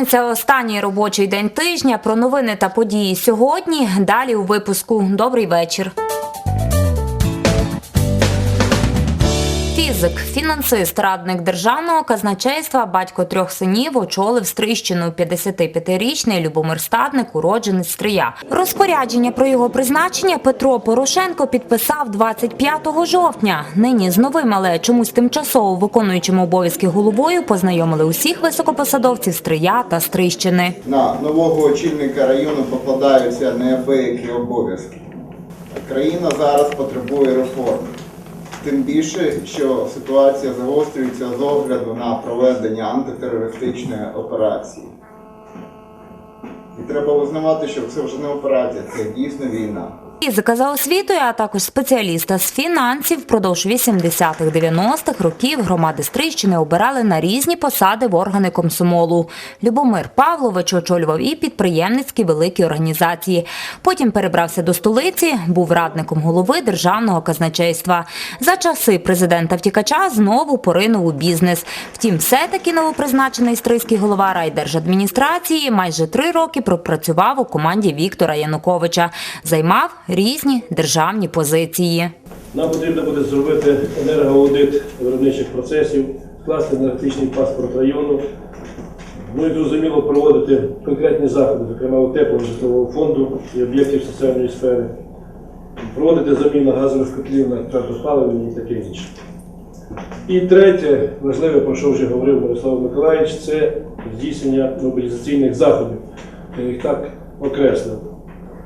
П'ятниця останній робочий день тижня. Про новини та події сьогодні. Далі у випуску. Добрий вечір. Фізик, фінансист, радник державного казначейства, батько трьох синів, очолив Стрищину 55-річний Любомир Стадник, уродженець Стрия. Розпорядження про його призначення Петро Порошенко підписав 25 жовтня. Нині з новим, але чомусь тимчасово виконуючим обов'язки головою познайомили усіх високопосадовців Стрия та Стрищини. На нового очільника району покладаються неабиякі обов'язки. Країна зараз потребує реформ. Тим більше, що ситуація загострюється з огляду на проведення антитерористичної операції. І треба визнавати, що це вже не операція, це дійсно війна. Фізика за освітою, а також спеціаліста з фінансів впродовж 80-х-90-х років громади Стрийщини обирали на різні посади в органи комсомолу. Любомир Павлович очолював і підприємницькі великі організації. Потім перебрався до столиці, був радником голови державного казначейства. За часи президента втікача знову поринув у бізнес. Втім, все-таки новопризначений стрийський голова райдержадміністрації майже три роки пропрацював у команді Віктора Януковича. Займав різні державні позиції. Нам потрібно буде зробити енергоаудит виробничих процесів, скласти енергетичний паспорт району. Ну і зрозуміло проводити конкретні заходи, зокрема утеплення житлового фонду і об'єктів соціальної сфери, проводити заміну газових котлів на твердопаливні і таке інше. І третє, важливе, про що вже говорив Мирослав Миколаївич, це здійснення мобілізаційних заходів. Я їх так окреслив.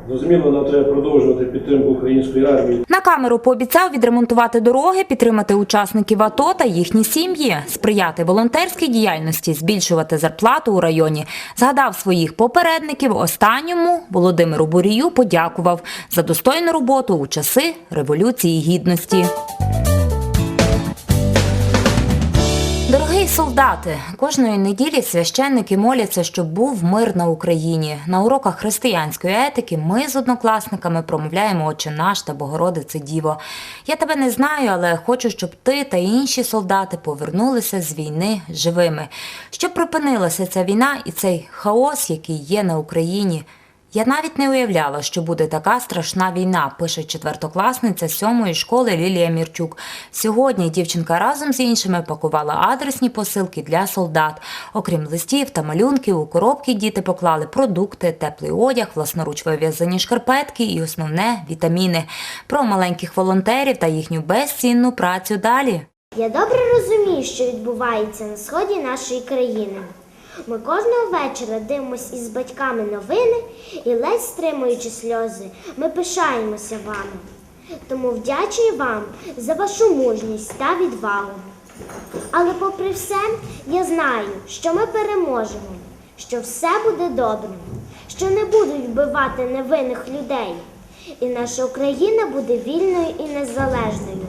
Зрозуміло, нам треба продовжувати підтримку української армії. На камеру пообіцяв відремонтувати дороги, підтримати учасників АТО та їхні сім'ї, сприяти волонтерській діяльності, збільшувати зарплату у районі. Згадав своїх попередників. Останньому Володимиру Бурію подякував за достойну роботу у часи революції гідності. Солдати, кожної неділі священники моляться, щоб був мир на Україні. На уроках християнської етики ми з однокласниками промовляємо Отче наш та Богородице Діво. Я тебе не знаю, але хочу, щоб ти та інші солдати повернулися з війни живими, щоб припинилася ця війна і цей хаос, який є на Україні. Я навіть не уявляла, що буде така страшна війна, пише четвертокласниця сьомої школи Лілія Мірчук. Сьогодні дівчинка разом з іншими пакувала адресні посилки для солдат. Окрім листів та малюнків, у коробки діти поклали продукти, теплий одяг, власноруч вив'язані шкарпетки і основне вітаміни. Про маленьких волонтерів та їхню безцінну працю далі. Я добре розумію, що відбувається на сході нашої країни. Ми кожного вечора дивимося із батьками новини і ледь стримуючи сльози, ми пишаємося вами. Тому вдячую вам за вашу мужність та відвагу. Але попри все, я знаю, що ми переможемо, що все буде добре, що не будуть вбивати невинних людей, і наша Україна буде вільною і незалежною.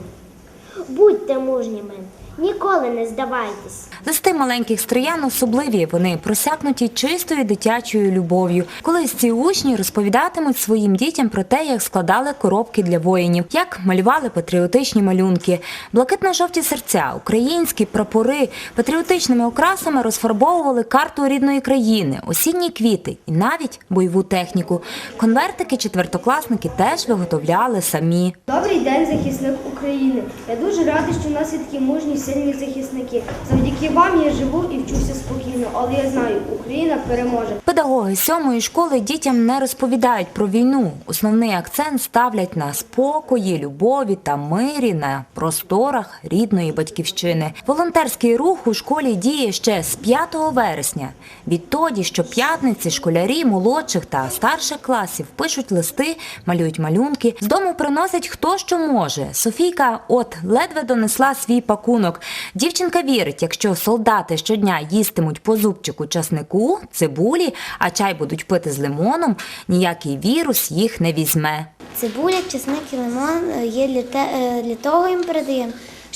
Будьте мужніми, ніколи не здавайтесь. Листи маленьких стриян особливі. Вони просякнуті чистою дитячою любов'ю. Колись ці учні розповідатимуть своїм дітям про те, як складали коробки для воїнів, як малювали патріотичні малюнки, блакитно-жовті серця, українські прапори, патріотичними окрасами розфарбовували карту рідної країни, осінні квіти і навіть бойову техніку. Конвертики четвертокласники теж виготовляли самі. Добрий день, захисник України. Я дуже радий, що в нас є такі мужні, сильні захисники. Завдяки вам я живу і вчуся спокійно, але я знаю, Україна переможе. Педагоги сьомої школи дітям не розповідають про війну. Основний акцент ставлять на спокої, любові та мирі на просторах рідної батьківщини. Волонтерський рух у школі діє ще з 5 вересня. Відтоді, щоп'ятниці школярі молодших та старших класів пишуть листи, малюють малюнки. З дому приносять хто що може. Софійка от ледве донесла свій пакунок. Дівчинка вірить, якщо солдати щодня їстимуть по зубчику часнику, цибулі, а чай будуть пити з лимоном, ніякий вірус їх не візьме. Цибуля, чесник і лимон е, є для, те, е, для того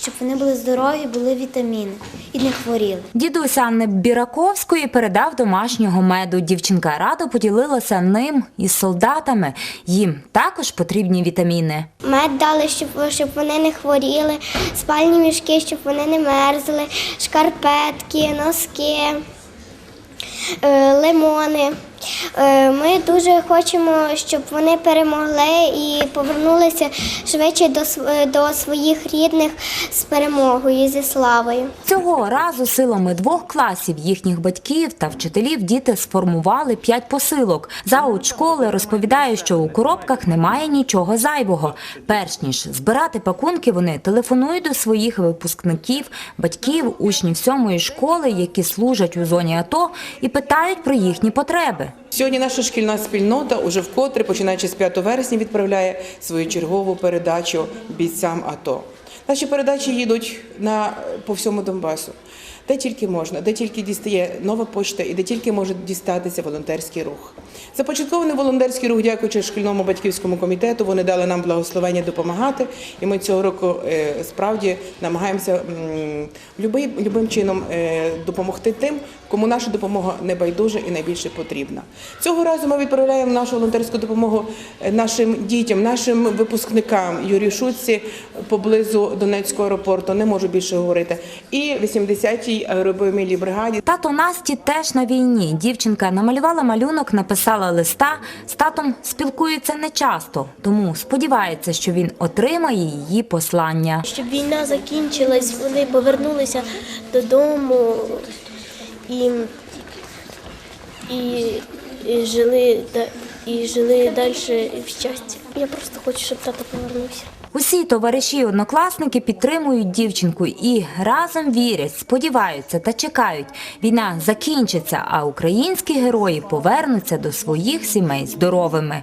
щоб вони були здорові, були вітаміни і не хворіли. Дідусь Анни Біраковської передав домашнього меду. Дівчинка радо поділилася ним із солдатами. Їм також потрібні вітаміни. Мед дали, щоб, щоб вони не хворіли, спальні мішки, щоб вони не мерзли, шкарпетки, носки. е, лимони. Е, Ми дуже хочемо, щоб вони перемогли і повернулися швидше до, св- до своїх рідних з перемогою зі славою. Цього разу силами двох класів їхніх батьків та вчителів діти сформували п'ять посилок. Зауч школи розповідає, що у коробках немає нічого зайвого. Перш ніж збирати пакунки, вони телефонують до своїх випускників, батьків, учнів сьомої школи, які служать у зоні АТО, і питають про їхні потреби. Сьогодні наша шкільна спільнота уже вкотре, починаючи з 5 вересня, відправляє свою чергову передачу бійцям АТО. Наші передачі їдуть на по всьому Донбасу, де тільки можна, де тільки дістає нова почта і де тільки може дістатися волонтерський рух. Започаткований волонтерський рух, дякуючи шкільному батьківському комітету. Вони дали нам благословення допомагати, і ми цього року е, справді намагаємося любим чином е, допомогти тим, кому наша допомога не байдужа і найбільше потрібна. Цього разу ми відправляємо нашу волонтерську допомогу е, нашим дітям, нашим випускникам Юрію Шутці поблизу Донецького аеропорту. Не можу більше говорити. І 80-й аеробіомілій бригаді. Тато Насті теж на війні. Дівчинка намалювала малюнок, написала листа. З татом спілкується нечасто, тому сподівається, що він отримає її послання. Щоб війна закінчилась, вони повернулися додому і, і, і жили і жили далі в щасті. Я просто хочу, щоб тато повернувся. Усі товариші і однокласники підтримують дівчинку і разом вірять, сподіваються та чекають. Війна закінчиться, а українські герої повернуться до своїх сімей здоровими.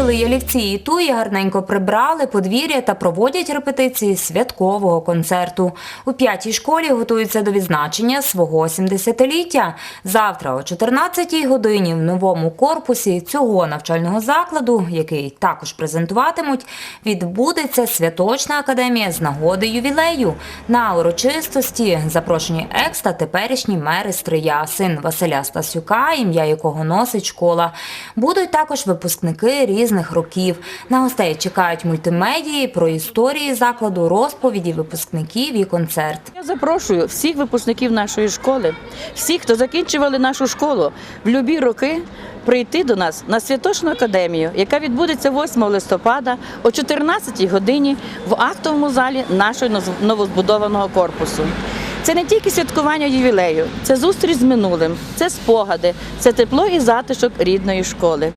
Посадили ялівці і туї, гарненько прибрали подвір'я та проводять репетиції святкового концерту. У п'ятій школі готуються до відзначення свого 70-ліття. Завтра о 14-й годині в новому корпусі цього навчального закладу, який також презентуватимуть, відбудеться святочна академія з нагоди ювілею. На урочистості запрошені екс та теперішні мери Стрия, син Василя Стасюка, ім'я якого носить школа. Будуть також випускники різних років. На гостей чекають мультимедії про історії закладу, розповіді випускників і концерт. Я запрошую всіх випускників нашої школи, всіх, хто закінчували нашу школу в любі роки, прийти до нас на Святошну академію, яка відбудеться 8 листопада о 14 годині в актовому залі нашого новозбудованого корпусу. Це не тільки святкування ювілею, це зустріч з минулим, це спогади, це тепло і затишок рідної школи.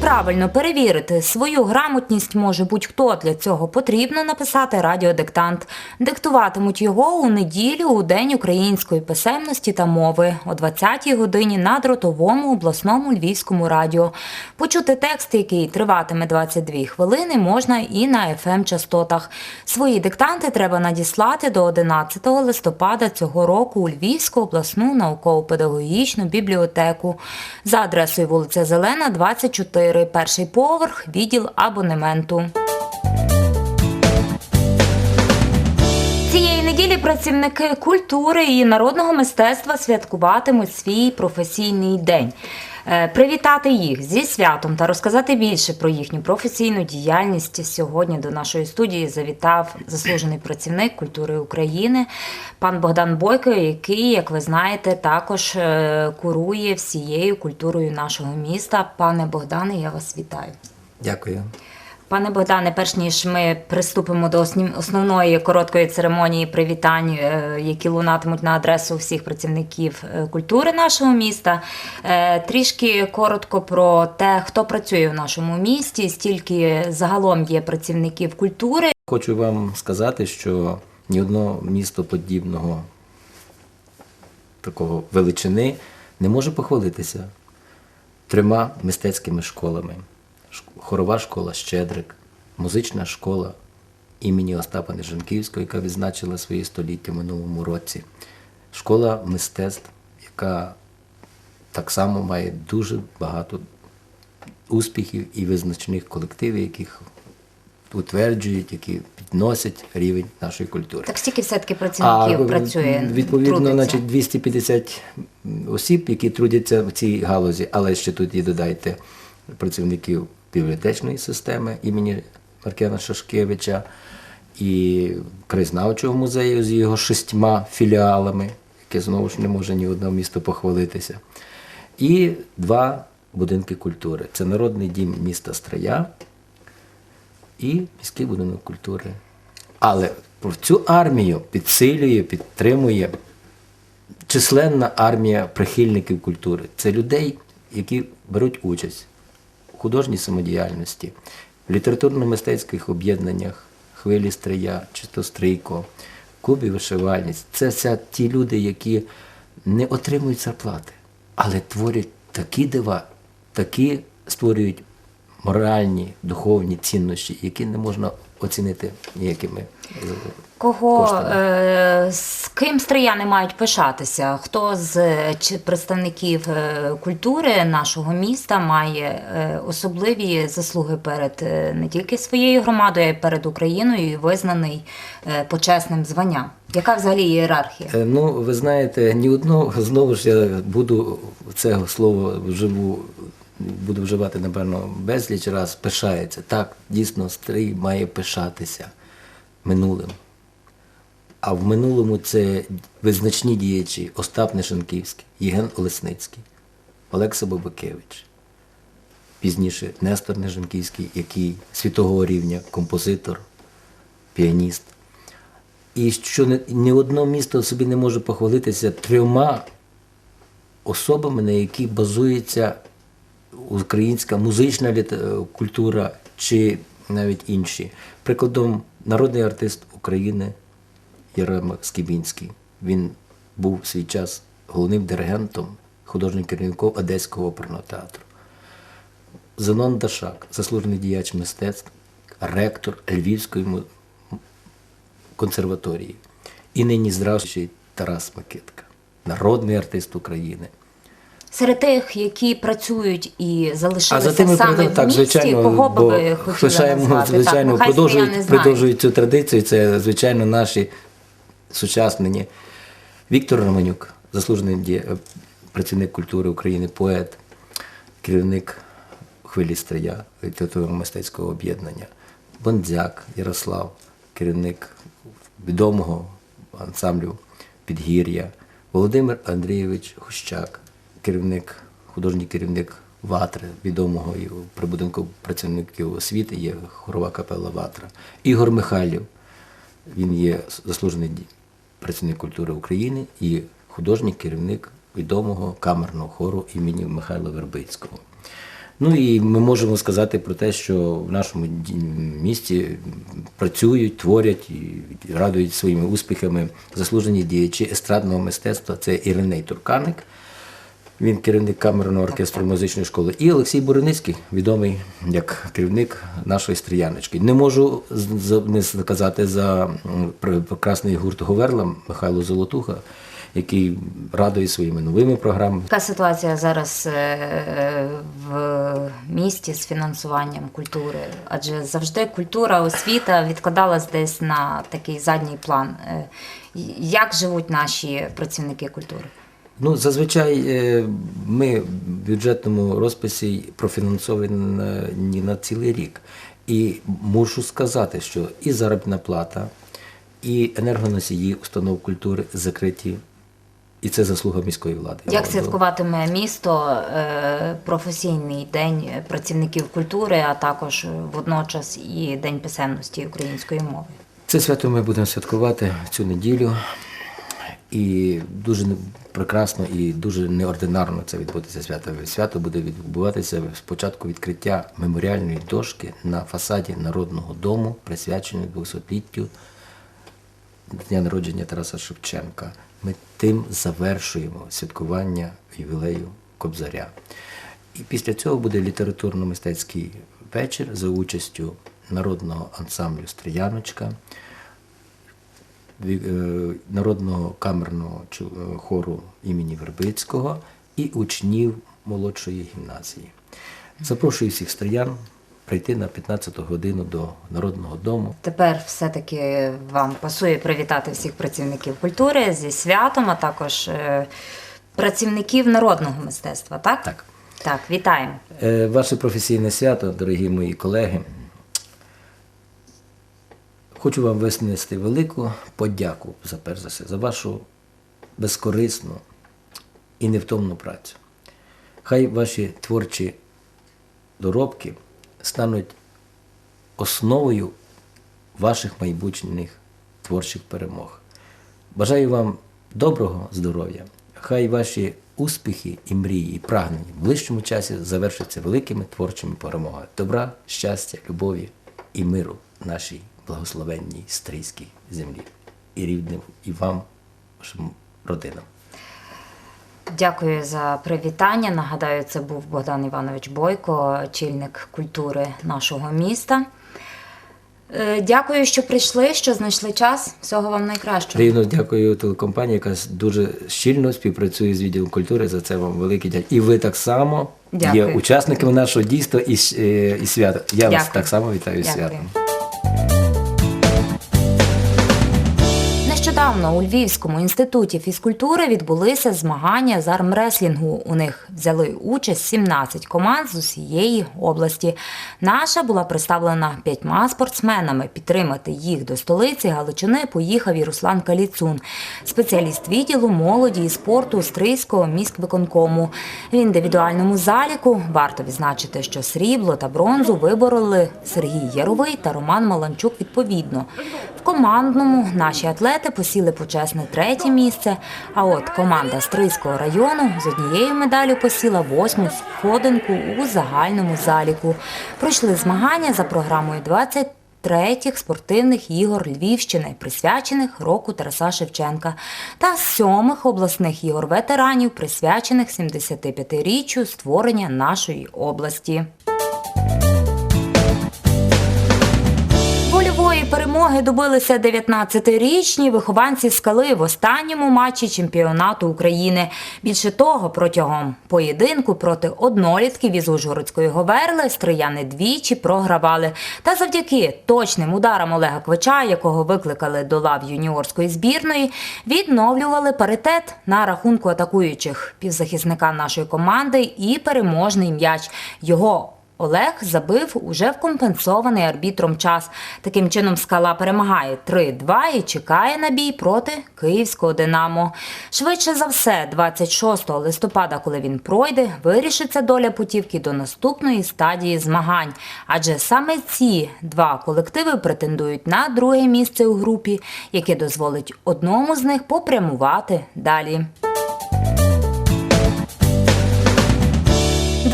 Правильно, перевірити свою грамотність може будь-хто. Для цього потрібно написати радіодиктант. Диктуватимуть його у неділю у День української писемності та мови о 20-й годині на дротовому обласному львівському радіо. Почути текст, який триватиме 22 хвилини, можна і на fm частотах Свої диктанти треба надіслати до 11 листопада цього року у Львівську обласну науково-педагогічну бібліотеку за адресою вулиця Зелена, 24, перший поверх, відділ абонементу. Цієї неділі працівники культури і народного мистецтва святкуватимуть свій професійний день. Е, Привітати їх зі святом та розказати більше про їхню професійну діяльність сьогодні до нашої студії завітав заслужений працівник культури України пан Богдан Бойко, який, як ви знаєте, також е, курує всією культурою нашого міста. Пане Богдане, я вас вітаю. Дякую. Пане Богдане, перш ніж ми приступимо до основ- основної короткої церемонії привітань, е, які лунатимуть на адресу всіх працівників е, культури нашого міста, е, трішки коротко про те, хто працює в нашому місті, стільки загалом є працівників культури. Хочу вам сказати, що ні одного місто подібного такого величини не може похвалитися трьома мистецькими школами: хорова школа Щедрик, музична школа імені Остапа Нежанківського, яка відзначила своє століття в минулому році, школа мистецтв, яка так само має дуже багато успіхів і визначних колективів, яких утверджують, які підносять рівень нашої культури. Так стільки все-таки працівників А працює. відповідно, трудиться? значить, 250 осіб, які трудяться в цій галузі, але ще тут і додайте працівників бібліотечної системи імені Маркіана Шашкевича і краєзнавчого музею з його шістьма філіалами, яке знову ж не може ні одне місто похвалитися. І два будинки культури. Це Народний дім міста Стрия і міський будинок культури. Але цю армію підсилює, підтримує численна армія прихильників культури. Це людей, які беруть участь художній самодіяльності, в літературно-мистецьких об'єднаннях Хвилі Стрия, Чистострийко, клубі вишивальниць. Це все ті люди, які не отримують зарплати, але творять такі дива, такі створюють моральні, духовні цінності, які не можна оцінити ніякими. е, Кого коштами. е, з ким стрияни мають пишатися? Хто з представників е, культури нашого міста має особливі заслуги перед не тільки своєю громадою, а й перед Україною і визнаний почесним званням? Яка взагалі ієрархія? Ну, ви знаєте, ні одного знову ж я буду це слово вживу, буду вживати, напевно, безліч раз, пишається. Так, дійсно, стрій має пишатися минулим. А в минулому це визначні діячі Остап Нешенківський, Єген Олесницький, Олекса Бабакевич. Пізніше Нестор Неженківський, який світового рівня композитор, піаніст. І що ні одно місто собі не може похвалитися трьома особами, на які базується українська музична культура чи навіть інші. Прикладом, народний артист України Ярема Скібінський. Він був в свій час головним диригентом, художнім керівником Одеського оперного театру. Зенон Дашак, заслужений діяч мистецтв, ректор Львівської консерваторії. І нині здравствуючий Тарас Микитка, народний артист України. Серед тих, які працюють і залишилися за тими саме продов- в так, місті, звичайно, кого би ви хотіли звичайно, назвати? звичайно так, продовжують, продовжують цю традицію. Це, звичайно, наші сучаснені. Віктор Романюк, заслужений ді- працівник культури України, поет, керівник хвилі стрия літературно-мистецького об'єднання. Бондзяк Ярослав, керівник відомого ансамблю Підгір'я, Володимир Андрійович Гущак, керівник, художній керівник Ватри, відомого і при будинку працівників освіти є хорова капела Ватра. Ігор Михайлів, він є заслужений працівник культури України і художній керівник відомого камерного хору імені Михайла Вербицького. Ну і ми можемо сказати про те, що в нашому місті працюють, творять і радують своїми успіхами заслужені діячі естрадного мистецтва. Це Іриней Турканик, він керівник камерного оркестру музичної школи, і Олексій Буреницький, відомий як керівник нашої стріяночки. Не можу не сказати за прекрасний гурт Говерла Михайло Золотуха, який радує своїми новими програмами. Яка ситуація зараз е, в місті з фінансуванням культури? Адже завжди культура, освіта відкладалась десь на такий задній план. Е, Як живуть наші працівники культури? Ну, зазвичай е, ми в бюджетному розписі профінансовані на цілий рік. І мушу сказати, що і заробітна плата, і енергоносії установ культури закриті, і це заслуга міської влади. Як святкуватиме місто е, професійний день працівників культури, а також водночас і День писемності української мови? Це свято ми будемо святкувати цю неділю. І дуже прекрасно і дуже неординарно це відбудеться свято. Свято буде відбуватися спочатку відкриття меморіальної дошки на фасаді Народного дому, присвяченої 200-літтю дня народження Тараса Шевченка. Ми тим завершуємо святкування ювілею Кобзаря. І після цього буде літературно-мистецький вечір за участю народного ансамблю Стріяночка, народного камерного е, хору імені Вербицького і учнів молодшої гімназії. Запрошую всіх стріян прийти на 15 годину до Народного дому. Тепер все-таки вам пасує привітати всіх працівників культури зі святом, а також е, працівників народного мистецтва, так? Так. Так, вітаємо. Е, Ваше професійне свято, дорогі мої колеги. Хочу вам виснести велику подяку за перш за все, за вашу безкорисну і невтомну працю. Хай ваші творчі доробки стануть основою ваших майбутніх творчих перемог. Бажаю вам доброго здоров'я. Хай ваші успіхи і мрії, і прагнення в ближчому часі завершаться великими творчими перемогами. Добра, щастя, любові і миру нашій благословенній стрийській землі. І рідним, і вам, вашим родинам. Дякую за привітання. Нагадаю, це був Богдан Іванович Бойко, очільник культури нашого міста. Е, Дякую, що прийшли, що знайшли час. Всього вам найкращого. Рівно дякую телекомпанії, яка дуже щільно співпрацює з відділом культури. За це вам велике дякую. І ви так само Дякую. є учасниками нашого дійства і, е, і свята. Я вас так само вітаю Дякую. святом. Нещодавно у Львівському інституті фізкультури відбулися змагання з армреслінгу. У них взяли участь 17 команд з усієї області. Наша була представлена п'ятьма спортсменами. Підтримати їх до столиці Галичини поїхав і Руслан Каліцун, спеціаліст відділу молоді і спорту Стрийського міськвиконкому. В індивідуальному заліку варто відзначити, що срібло та бронзу вибороли Сергій Яровий та Роман Маланчук відповідно. В командному наші атлети посіли почесне третє місце. А от команда Стрийського району з однією медаллю посіла восьму сходинку у загальному заліку. Пройшли змагання за програмою 20 третіх спортивних ігор Львівщини, присвячених року Тараса Шевченка, та сьомих обласних ігор ветеранів, присвячених 75-річчю створення нашої області. Перемоги добилися 19-річні вихованці скали в останньому матчі чемпіонату України. Більше того, протягом поєдинку проти однолітків із Ужгородської Говерли стрияни двічі програвали. Та завдяки точним ударам Олега Квича, якого викликали до лав юніорської збірної, відновлювали паритет на рахунку атакуючих півзахисника нашої команди і переможний м'яч. Його Олег забив уже в компенсований арбітром час. Таким чином скала перемагає 3-2 і чекає на бій проти київського Динамо. Швидше за все, 26 листопада, коли він пройде, вирішиться доля путівки до наступної стадії змагань. Адже саме ці два колективи претендують на друге місце у групі, яке дозволить одному з них попрямувати далі.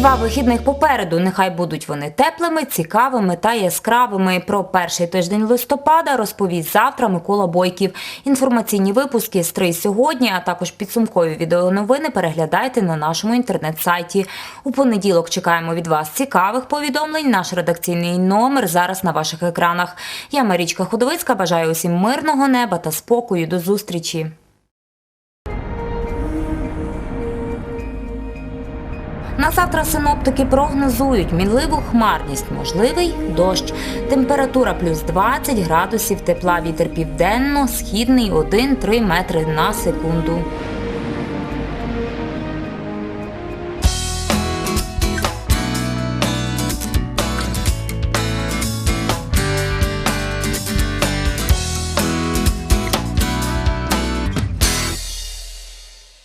Два вихідних попереду. Нехай будуть вони теплими, цікавими та яскравими. Про перший тиждень листопада розповість завтра Микола Бойків. Інформаційні випуски «Стрий сьогодні, а також підсумкові відеоновини переглядайте на нашому інтернет-сайті. У понеділок чекаємо від вас цікавих повідомлень. Наш редакційний номер зараз на ваших екранах. Я Марічка Худовицька. Бажаю усім мирного неба та спокою. До зустрічі. На завтра синоптики прогнозують мінливу хмарність, можливий дощ. Температура плюс 20 градусів тепла, вітер південно, східний 1-3 метри на секунду.